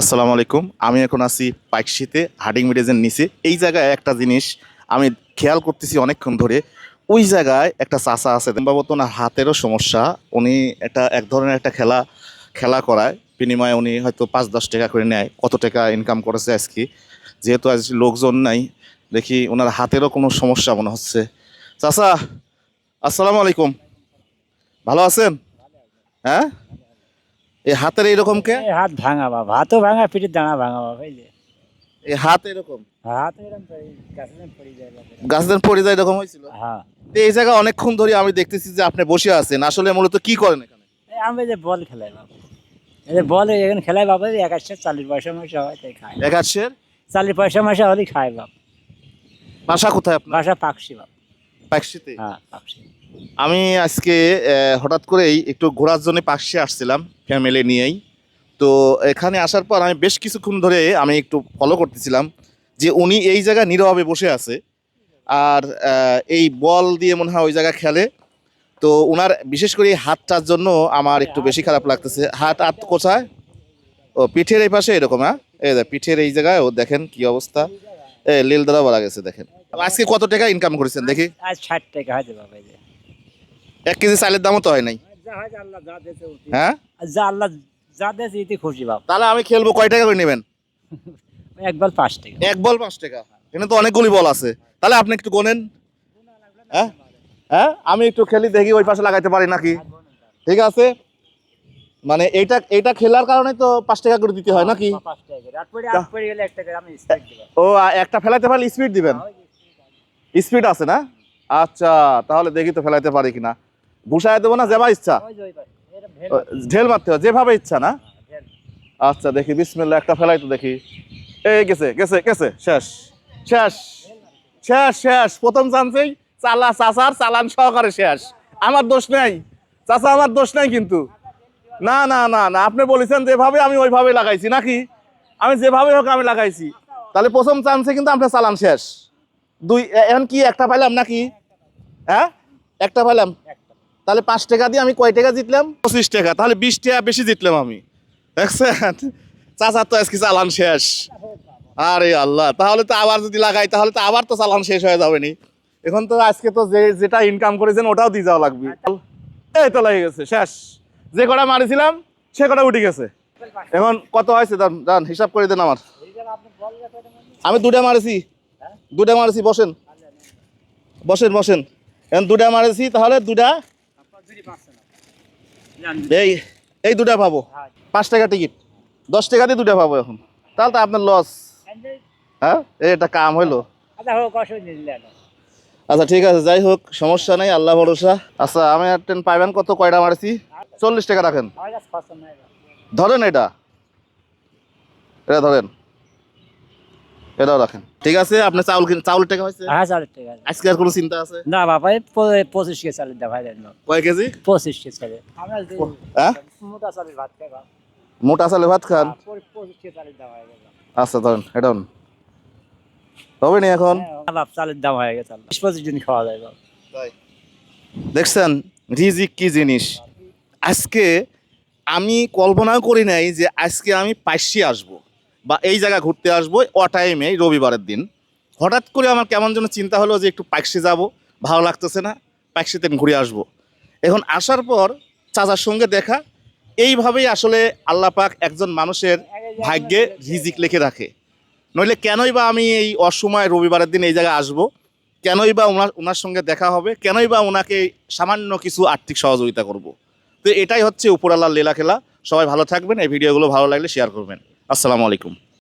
আসসালামু আলাইকুম। আমি এখন আছি পাইকশিতে, হার্ডিং ব্রিজের নিচে। এই জায়গায় একটা জিনিস আমি খেয়াল করতেছি অনেকক্ষণ ধরে। ওই জায়গায় একটা চাচা আছে সম্ভবত ওনার হাতেরও সমস্যা। উনি একটা, এক ধরনের একটা খেলা খেলা করায়। বিনিময়ে উনি হয়তো পাঁচ, দশ টাকা করে নেয়। কত টাকা ইনকাম করেছে আজকে? যেহেতু আজ লোকজন নাই, দেখি ওনার হাতেরও কোনো সমস্যা মনে হচ্ছে। চাচা, আসসালামু আলাইকুম। ভালো আছেন? হ্যাঁ? এই হাতের এইরকম কে? এই হাত ভাঙা বাবা হাতও ভাঙা পিঠের দাঁড়া ভাঙা বাবা বুঝলে? এই হাত এরকম? হাত এরকম পড়ে- যায় বাবা। পড়ে যায় এরকম হয়েছিল? হ্যাঁ। এই জায়গায় অনেকক্ষণ ধরে আমি দেখতেছি যে আপনি বসে আছেন আসলে মূলত কি করেন এখানে? এই আমরা যে বল খেলাই বাবা। এই যে বল এখানে খেলাই বাবা এই এক আসছে চাল্লিশ পয়সা মাসে হয় তাই খায়। একাশের চাল্লিশ পয়সা মাসে হলেই খায় বাপ বাসা কোথায় আপনার? বাসা পাকসি বাপ পাকশিতে? হ্যাঁ পাকসি আমি আজকে হঠাৎ করেই একটু ঘোরার জন্য পাশে আসছিলাম ফ্যামিলি নিয়েই। তো এখানে আসার পর আমি বেশ কিছুক্ষণ ধরে আমি একটু ফলো করতেছিলাম যে উনি এই জায়গায় নীরবে বসে আছে। আর এই বল দিয়ে মনে হয় ওই জায়গায় খেলে। তো ওনার বিশেষ করে হাতটার জন্য আমার একটু বেশি খারাপ লাগতেছে। হাত হাত কোথায়? ও, পিঠের এই পাশে এরকম হ্যাঁ? এই পিঠের এই জায়গায়, ও দেখেন কি অবস্থা। এ লীল দ্বারা বলা গেছে, দেখেন। আজকে কত টাকা ইনকাম করেছেন, দেখি? ষাট টাকা এক কেজি চালের দামও তো হয় নাই। হয় আল্লাহ যা ওটি। হ্যাঁ? আল্লাহ যা এতে খুশি বাপ। তাহলে আমি খেলব কয় টাকা করে নেবেন? একবার পাঁচ টাকা। এক বল পাঁচ টাকা। এখানে তো অনেকগুলি বল আছে। তাহলে আপনি একটু গোনেন। হ্যাঁ? হ্যাঁ? আমি একটু খেলি দেখি ওই পাশে লাগাইতে পারি নাকি। ঠিক আছে? মানে এইটা এইটা খেলার কারণে তো পাঁচ টাকা করে দিতে হয় নাকি? এক ও একটা ফেলাইতে পারলে স্পিড দিবেন? স্পিড আছে না? আচ্ছা তাহলে দেখি তো ফেলাইতে পারি কিনা। ভুষায় দেবো না যেবা ইচ্ছা। ঢেল মারতে। হবে যেভাবে ইচ্ছা না? আচ্ছা দেখি বিসমিল্লা একটা ফেলাই তো দেখি। এই গেছে গেছে গেছে শেষ শেষ শেষ শেষ। প্রথম চান্সেই চালা চাচার চালান সহকারে শেষ। আমার দোষ নেই। চাচা আমার দোষ নেই কিন্তু। না না না না আপনি বলেছেন যেভাবে আমি ওইভাবে লাগাইছি নাকি? আমি যেভাবে হোক আমি লাগাইছি। তাহলে প্রথম চান্সে কিন্তু আপনার চালান শেষ। দুই এখন কি একটা পাইলাম নাকি? হ্যাঁ? একটা পাইলাম। তাহলে পাঁচ টাকা দিয়ে আমি কয় টাকা জিতলাম? পঁচিশ টাকা, তাহলে বিশ টাকা বেশি জিতলাম আমি। দেখছেন? চাচার তো আজকে চালান শেষ। আরে আল্লাহ, তাহলে তো আবার যদি লাগাই, তাহলে তো আবার তো চালান শেষ হয়ে যাবে নি এখন তো আজকে তো যে যেটা ইনকাম করেছেন, ওটাও দিয়ে যাওয়া লাগবে। এই তো লেগে গেছে, শেষ। যে কটা মারিছিলাম, সে কটা উঠে গেছে। এখন কত হয়েছে? দান হিসাব করে দেন আমার। আমি দুটা মারেছি। দুটা মারেছি, বসেন। বসেন বসেন। এখন দুটা মারেছি, তাহলে দুটা এই এই দুটা পাবো। পাঁচ টাকা টিকিট। দশ টাকা দিয়ে দুটা পাবো এখন। তাহলে তো আপনার লস হ্যাঁ? এটা কাম হইল। আচ্ছা আচ্ছা ঠিক আছে যাই হোক সমস্যা নাই আল্লাহ ভরসা। আচ্ছা আমি আর ট্রেন পাইবেন কত কয়টা মারছি? চল্লিশ টাকা রাখেন। ধরেন এটা। এটা ধরেন। এটাও রাখেন। ঠিক আছে? আপনি চাউল কিন চাউলের টাকা হয়েছে? হ্যাঁ চালের ঠিক আছে। আজকে আর কোনো চিন্তা আছে? না বাবা এই পঁচিশ কে চালের দেওয়া যায় কয় কেজি? পঁচিশ কে চালের। আমরা হ্যাঁ? মোটা চালের ভাত খাই মোটা চালে ভাত খান? পঁচিশ কে চালের দেওয়া হয়ে আচ্ছা ধরেন এটা হবে নি এখন? হ্যাঁ, বাপ চালের দাম হয়ে গেছে। বিশ পঁচিশ দিন খাওয়া যায় বাপ। দেখছেন রিজিক কি জিনিস? আজকে আমি কল্পনাও করি নাই যে আজকে আমি পাইসি আসব। বা এই জায়গা ঘুরতে আসব অ টাইমে রবিবারের দিন। হঠাৎ করে আমার কেমন যেন চিন্তা হলো যে একটু পাইসি যাব, ভালো লাগতেছে না পাইসিতে ঘুরে আসব। এখন আসার পর চাচার সঙ্গে দেখা, এইভাবেই আসলে আল্লাহ পাক একজন মানুষের ভাগ্যে রিজিক লিখে রাখে। নইলে কেনই বা আমি এই অসময় রবিবারের দিন এই জায়গায় আসব? কেনই বা ওনার ওনার সঙ্গে দেখা হবে? কেনই বা ওনাকে সামান্য কিছু আর্থিক সহযোগিতা করব? তো এটাই হচ্ছে উপরালার লীলা খেলা সবাই ভালো থাকবেন, এই ভিডিওগুলো ভালো লাগলে শেয়ার করবেন। আসসালামু আলাইকুম।